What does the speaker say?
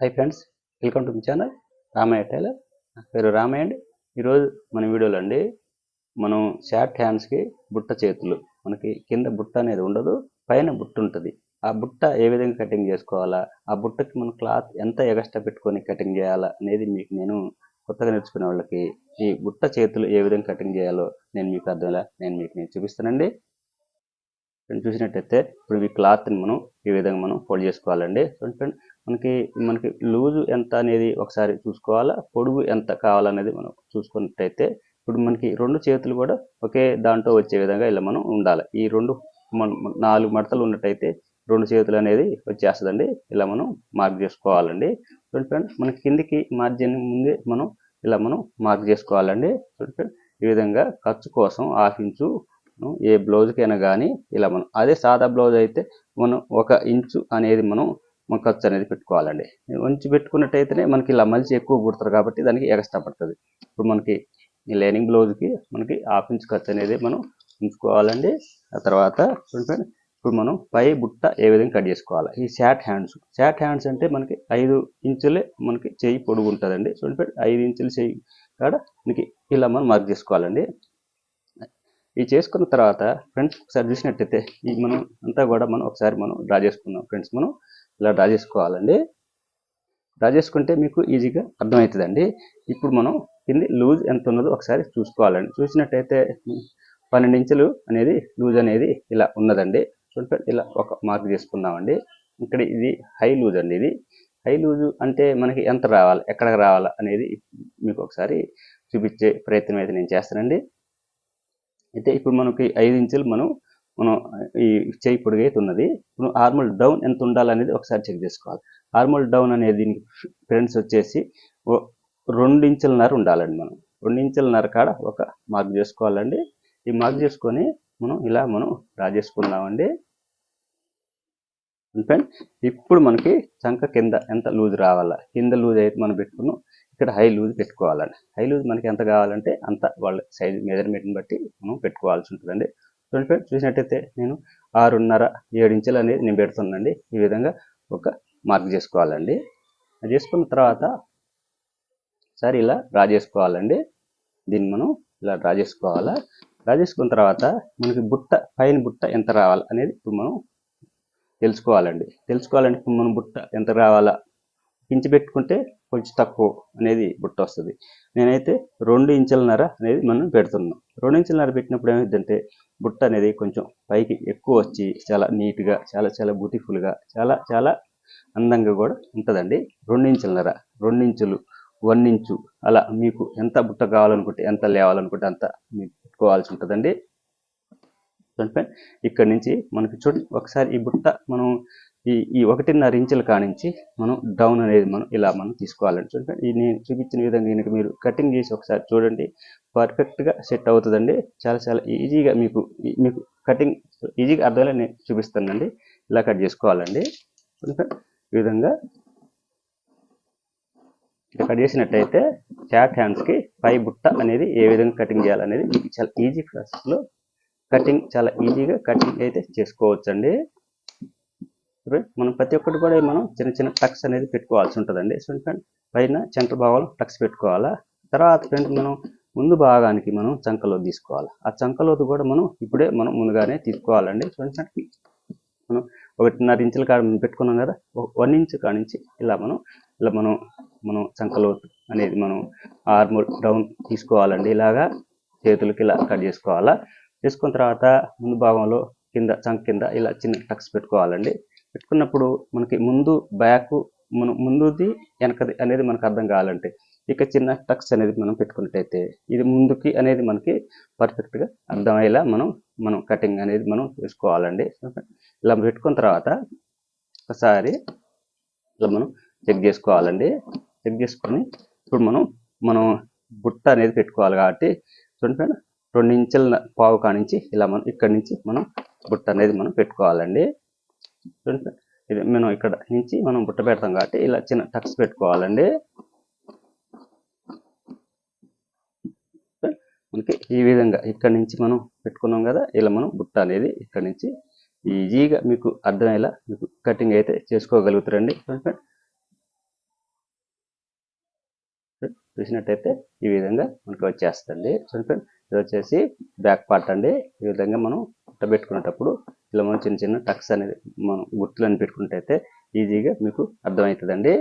Hi friends welcome to మీ channel Ramayya tailor నా పేరు రామయ్య అండి. ఈరోజు మన వీడియోలో అండి మనం షార్ట్ హ్యాండ్స్కి బుట్ట చేతులు మనకి కింద బుట్ట అనేది ఉండదు పైన బుట్ట ఉంటుంది. ఆ బుట్ట ఏ విధంగా కటింగ్ చేసుకోవాలా ఆ బుట్టకి మన క్లాత్ ఎంత ఎగస్ట్రా పెట్టుకొని కటింగ్ చేయాలా అనేది మీకు నేను కొత్తగా నేర్చుకునే వాళ్ళకి ఈ బుట్ట చేతులు ఏ విధంగా కటింగ్ చేయాలో నేను మీకు అర్థంలా నేను మీకు నేను చూపిస్తానండి. ఫ్రెండ్ చూసినట్టయితే ఇప్పుడు ఈ క్లాత్ని మనం ఈ విధంగా మనం ఫోల్డ్ చేసుకోవాలండి. ఫ్రెండ్ మనకి మనకి లూజు ఎంత అనేది ఒకసారి చూసుకోవాలా? పొడుగు ఎంత కావాలనేది మనం చూసుకున్నట్టయితే ఇప్పుడు మనకి రెండు చేతులు కూడా ఒకే దాంట్లో వచ్చే విధంగా ఇలా మనం ఉండాలి. ఈ రెండు మనం నాలుగు మడతలు ఉన్నట్టయితే రెండు చేతులు అనేది వచ్చేస్తుందండి. ఇలా మనం మార్క్ చేసుకోవాలండి. చూడండి ఫ్రెండ్ మనకి కిందికి మార్జిన్ ముందే మనం ఇలా మనం మార్క్ చేసుకోవాలండి. చూడండి ఫ్రెండ్ ఈ విధంగా ఖర్చు కోసం హాఫ్ ఇంచు ఏ బ్లౌజ్కైనా కానీ ఇలా మనం అదే సాదా బ్లౌజ్ అయితే మనం ఒక ఇంచు అనేది మనం మన ఖర్చు అనేది పెట్టుకోవాలండి. ఉంచి పెట్టుకున్నట్టయితేనే మనకి ఇలా మలిచి ఎక్కువ కుడతారు కాబట్టి దానికి ఎక్స్ట్రా పడుతుంది. ఇప్పుడు మనకి ఈ లైనింగ్ బ్లౌజ్కి మనకి హాఫ్ ఇంచ్ ఖర్చు అనేది మనం ఉంచుకోవాలండి. ఆ తర్వాత ఇప్పుడు మనం పై బుట్ట ఏ విధంగా కట్ చేసుకోవాలి? ఈ షార్ట్ హ్యాండ్స్ షార్ట్ హ్యాండ్స్ అంటే మనకి ఐదు ఇంచులే మనకి చెయ్యి పొడుగు ఉంటుందండి చూడండి ఐదు ఇంచులు చెయ్యి కాడ మనకి ఇలా మనం మార్క్ చేసుకోవాలండి. ఇది చేసుకున్న తర్వాత ఫ్రెండ్స్ ఒకసారి చూసినట్టయితే ఈ మనం అంతా కూడా మనం ఒకసారి మనం డ్రా చేసుకుందాం. ఫ్రెండ్స్ మనం ఇలా డ్రా చేసుకోవాలండి. డ్రా చేసుకుంటే మీకు ఈజీగా అర్థమవుతుందండి. ఇప్పుడు మనం కింది లూజ్ ఎంత ఉన్నదో ఒకసారి చూసుకోవాలండి. చూసినట్టయితే పన్నెండు ఇంచులు అనేది లూజ్ అనేది ఇలా ఉన్నదండి. చూడండి ఇలా ఒక మార్క్ చేసుకుందామండి ఇక్కడ ఇది హై లూజ్ అండి ఇది. హై లూజు అంటే మనకి ఎంత రావాలి ఎక్కడికి రావాలా అనేది మీకు ఒకసారి చూపించే ప్రయత్నం అయితే నేను చేస్తానండి. అయితే ఇప్పుడు మనకి ఐదు ఇంచులు మనం మనం ఈ చేయి పొడిగైతే అయితే ఉన్నది. ఇప్పుడు ఆర్మల్ డౌన్ ఎంత ఉండాలనేది ఒకసారి చెక్ చేసుకోవాలి. ఆర్మల్ డౌన్ అనేది దీనికి ఫ్రెండ్స్ వచ్చేసి రెండు ఇంచులన్నర ఉండాలండి మనం. రెండు ఇంచులన్నర కాడ ఒక మార్క్ చేసుకోవాలండి. ఈ మార్క్ చేసుకొని మనం ఇలా మనం డ్రా చేసుకుందామండి ఫ్రెండ్ ఇప్పుడు మనకి చంక కింద ఎంత లూజ్ రావాలా? కింద లూజ్ అయితే మనం పెట్టుకున్నాం. ఇక్కడ హై లూజ్ పెట్టుకోవాలండి హై లూజ్ మనకి ఎంత కావాలంటే అంత వాళ్ళ సైజ్ మెజర్మెంట్ని బట్టి మనం పెట్టుకోవాల్సి ఉంటుందండి. చూడండి ఫ్రెండ్ చూసినట్టయితే నేను ఆరున్నర ఏడు ఇంచులు అనేది నేను పెడుతున్నానండి. ఈ విధంగా ఒక మార్క్ చేసుకోవాలండి. అది చేసుకున్న తర్వాత సరే ఇలా డ్రా చేసుకోవాలండి. దీన్ని మనం ఇలా డ్రా చేసుకోవాలా? డ్రా చేసుకున్న తర్వాత మనకి బుట్ట పైన బుట్ట ఎంత రావాలి అనేది ఇప్పుడు మనం తెలుసుకోవాలండి. తెలుసుకోవాలంటే ఇప్పుడు మనం బుట్ట ఎంత రావాలా? పెంచి పెట్టుకుంటే కొంచెం తక్కువ అనేది బుట్ట వస్తుంది నేనైతే రెండు ఇంచులన్నర అనేది మనం పెడుతున్నాం. రెండు ఇంచులన్నర పెట్టినప్పుడు ఏమైందంటే బుట్ట అనేది కొంచెం పైకి ఎక్కువ వచ్చి చాలా నీట్గా చాలా చాలా బ్యూటిఫుల్గా చాలా చాలా అందంగా కూడా ఉంటుందండి. రెండు ఇంచులన్నర రెండు ఇంచులు వన్ ఇంచు అలా మీకు ఎంత బుట్ట కావాలనుకుంటే ఎంత లేవాలనుకుంటే అంత మీకు పెట్టుకోవాల్సి ఉంటుందండి. ఇక్కడ నుంచి మనకి చూడండి ఒకసారి ఈ బుట్ట మనం ఈ ఈ ఒకటిన్నర ఇంచుల కానించి మనం డౌన్ అనేది మనం ఇలా మనం తీసుకోవాలండి. చూడండి ఈ నేను చూపించిన విధంగా కనుక మీరు కటింగ్ చేసి ఒకసారి చూడండి పర్ఫెక్ట్గా సెట్ అవుతుందండి. చాలా చాలా ఈజీగా మీకు మీకు కటింగ్ ఈజీగా అర్థమయ్యేలా నేను చూపిస్తానండి. ఇలా కట్ చేసుకోవాలండి. ఈ విధంగా ఇక్కడ కట్ చేసినట్టయితే చాట్ హ్యాండ్స్కి పై బుట్ట అనేది ఏ విధంగా కటింగ్ చేయాలనేది మీకు చాలా ఈజీ ప్రాసెస్లో కటింగ్ చాలా ఈజీగా కటింగ్ అయితే చేసుకోవచ్చండి. మనం ప్రతి ఒక్కటి కూడా మనం చిన్న చిన్న టక్స్ అనేది పెట్టుకోవాల్సి ఉంటుందండి. సో ఫ్రెండ్ పైన సెంటర్ భాగంలో టక్స్ పెట్టుకోవాలా? తర్వాత ఫ్రెండ్ మనం ముందు భాగానికి మనం చంకలో తీసుకోవాలి? ఆ చంకలోతు కూడా మనం ఇప్పుడే మనం ముందుగానే తీసుకోవాలండి. చూడండి మనం ఒకటిన్నర ఇంచుల కాడ పెట్టుకున్నాం కదా వన్ ఇంచ్ కాడ నుంచి ఇలా మనం ఇలా మనం మనం చంకలోతు అనేది మనం ఆర్మోర్ డౌన్ తీసుకోవాలండి. ఇలాగా చేతులకి ఇలా కట్ చేసుకోవాలా? చేసుకున్న తర్వాత ముందు భాగంలో కింద చంక్ కింద ఇలా చిన్న టక్స్ పెట్టుకోవాలండి. పెట్టుకున్నప్పుడు మనకి ముందు బ్యాక్ మనం ముందుది వెనకది అనేది మనకు అర్థం కావాలంటే ఇక చిన్న టక్స్ అనేది మనం పెట్టుకున్నట్టయితే ఇది ముందుకి అనేది మనకి పర్ఫెక్ట్గా అర్థమయ్యేలా మనం మనం కటింగ్ అనేది మనం చేసుకోవాలండి ఇలా పెట్టుకున్న తర్వాత ఒకసారి ఇలా మనం చెక్ చేసుకోవాలండి. చెక్ చేసుకొని ఇప్పుడు మనం మనం బుట్ట అనేది పెట్టుకోవాలి కాబట్టి చూడండి రెండు ఇంచుల పావు కానించి ఇలా మనం ఇక్కడ నుంచి మనం బుట్ట అనేది మనం పెట్టుకోవాలండి. ఇది మనం ఇక్కడ నుంచి మనం బుట్ట పెడతాం కాబట్టి ఇలా చిన్న టక్స్ పెట్టుకోవాలండి. మనకి ఈ విధంగా ఇక్కడ నుంచి మనం పెట్టుకున్నాం కదా ఇలా మనం బుట్ట అనేది ఇక్కడ నుంచి ఈజీగా మీకు అర్థమయ్యేలా మీకు కటింగ్ అయితే చేసుకోగలుగుతారండి. చూసినట్టయితే ఈ విధంగా మనకి వచ్చేస్తుంది చూడండి ఫ్రెండ్ ఇది వచ్చేసి బ్యాక్ పార్ట్ అండి. ఈ విధంగా మనం బుట్ట పెట్టుకునేటప్పుడు ఇలా మనం చిన్న చిన్న టక్స్ అనేది మనం గుర్తులను పెట్టుకున్నట్టయితే ఈజీగా మీకు అర్థమవుతుందండి.